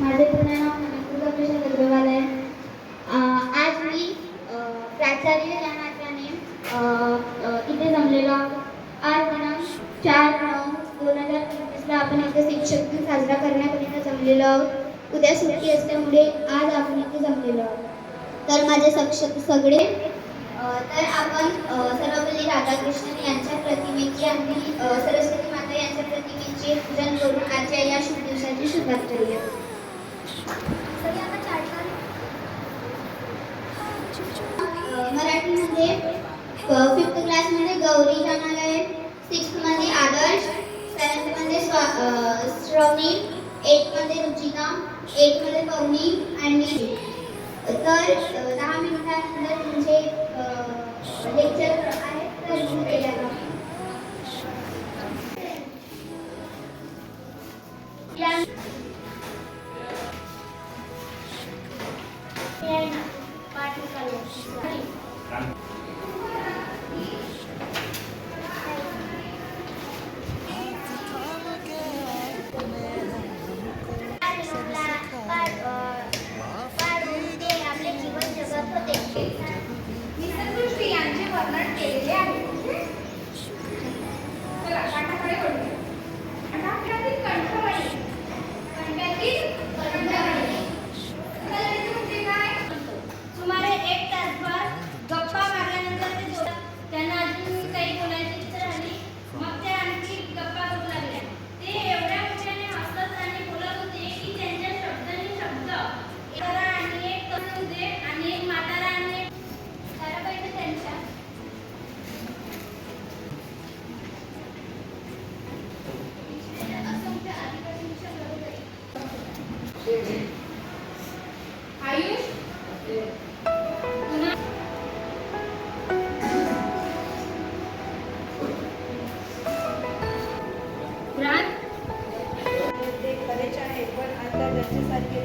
माझे पूर्ण नाव नमिता अग्रवाल आहे. आज मी प्राचार्य या नात्याने इथे जमलेलो आज दिनांक चार नऊ दोन हजार पंचवीसला आपण इथे शिक्षक दिन साजरा करण्याकरिता जमलेलो आहोत. उद्या सुट्टी असल्यामुळे आज आपण इथे जमलेलो आहोत. तर माझे शिक्षक सगळे तर आपण सर्वपल्ली राधाकृष्णन यांच्या प्रतिमेची आणि सरस्वती श्रवणी एटमध्ये रुचिका एटमध्ये पवनी आणि तर अं, दहा मिनिटानंतर तुमचे लेक्चर आहे तर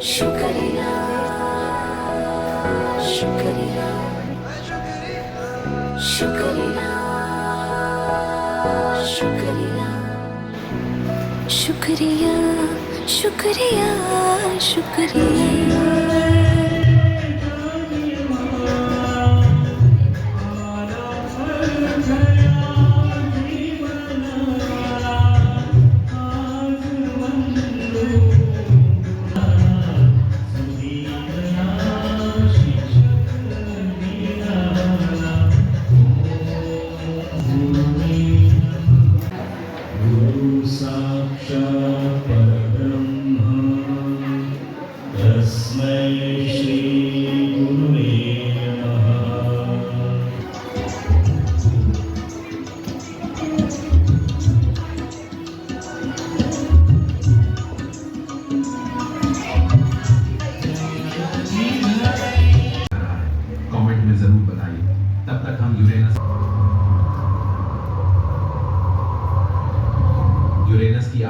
शुक्रिया। शुक्रिया। शुक्रिया। शुक्रिया। शुक्रिया। शुक्रिया।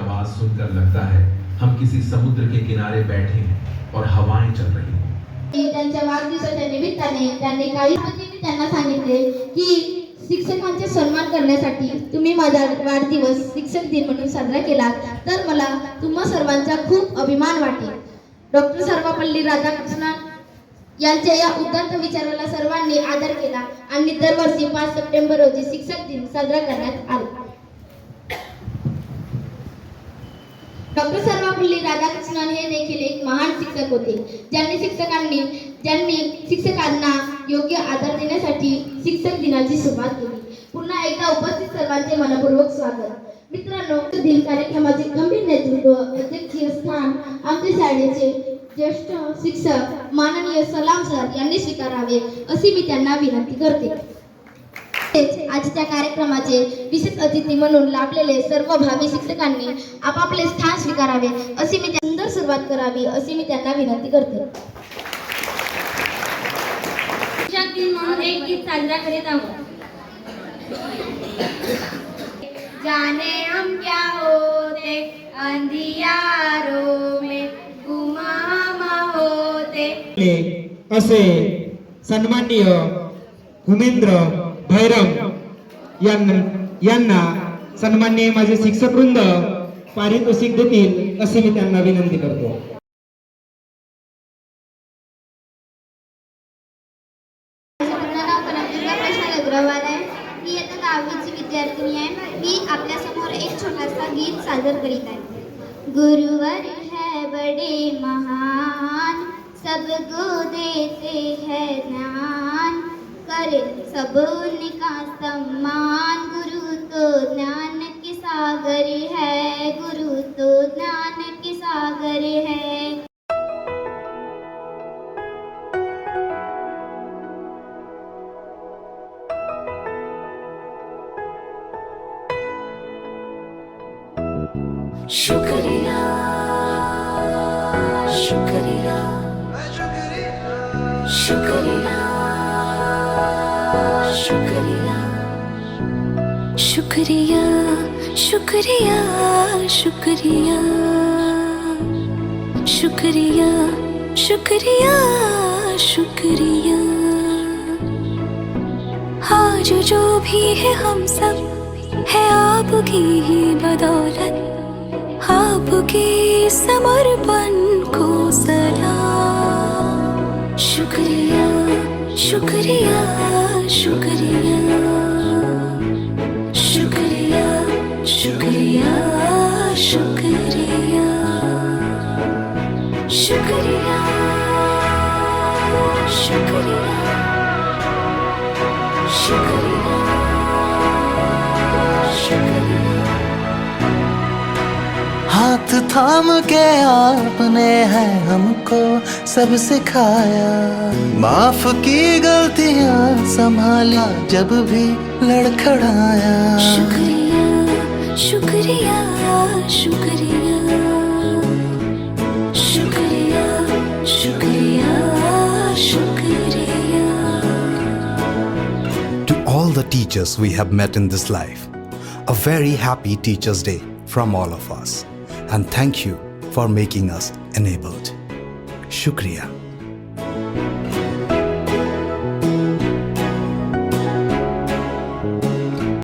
आवाज सुनकर लगता है हम किसी समुद्र के किनारे बैठे हैं और हवाएं चल रही हैं। त्यांच्या वाढदिवसाच्या निमित्ताने त्यांनी काही त्यांना सांगितले की शिक्षकांचे सन्मान करण्यासाठी तुम्ही माझा वाढदिवस शिक्षक दिन म्हणून साजरा केला तर मला तुम्हा सर्वांचा खूप अभिमान वाटेल. डॉक्टर सर्वपल्ली राधाकृष्णन यांच्या या उदात्त विचाराला सर्वांनी आदर केला आणि दरवर्षी पाच सप्टेंबर रोजी शिक्षक दिन साजरा करण्यात आला डॉक्टर सर्वपल्ली राधाकृष्णन हे देखील एक महान शिक्षक होते. ज्यांनी शिक्षकांनी ज्यांनी शिक्षकांना योग्य आदर देण्यासाठी शिक्षक दिनाची सुरुवात केली. पुन्हा एकदा उपस्थित सर्वांचे मनपूर्वक स्वागत. मित्रांनो दिन कार्यक्रमाचे गंभीर नेतृत्व अध्यक्षीय स्थान आमच्या शाळेचे ज्येष्ठ शिक्षक माननीय सलाम सर यांनी स्वीकारावे अशी मी त्यांना विनंती करते. आजच्या कार्यक्रमाचे विशेष अतिथी म्हणून लाभलेले सर्व भावी शिक्षकांनी आपापले स्थान स्वीकारावे अशी मी त्या- सुंदर सुरुवात करावी अशी मी त्यांना विनंती करते. शिक्षक दिन म्हणून एक गीत साजरा करीत आहोत जाने हम क्या होते अंधियारों में गुमाम होते. असे सन्माननीय उमेंद्र भैरव, यांना सन्मान्य माझे शिक्षक वृंद पारितोषिक देतील असे मी त्यांना विनंती करतो. गीत सादर करीत आहे. गुरुवर है बड़े महान, सबको देते है ज्ञान करे सबो सम्मान गुरु तो ज्ञान के सागर है, गुरु तो ज्ञान सागर है। शुक्रिया शुक्रिया शुक्रिया शुक्रिया। शुक्रिया शुक्रिया शुक्रिया शुक्रिया शुक्रिया शुक्रिया। आज जो भी है हम सब है आपकी ही बदौलत, आपके समर्पण को सलाम शुक्रिया शुक्रिया शुक्रिया। हाथ थाम के आपने है हमको सब सिखाया। माफ़ की गलतियाँ संभाला जब भी लड़खड़ाया। शुक्रिया शुक्रिया शुक्रिया। Teachers we have met in this life, a very happy Teachers' Day from all of us. And thank you for making us enabled. Shukriya.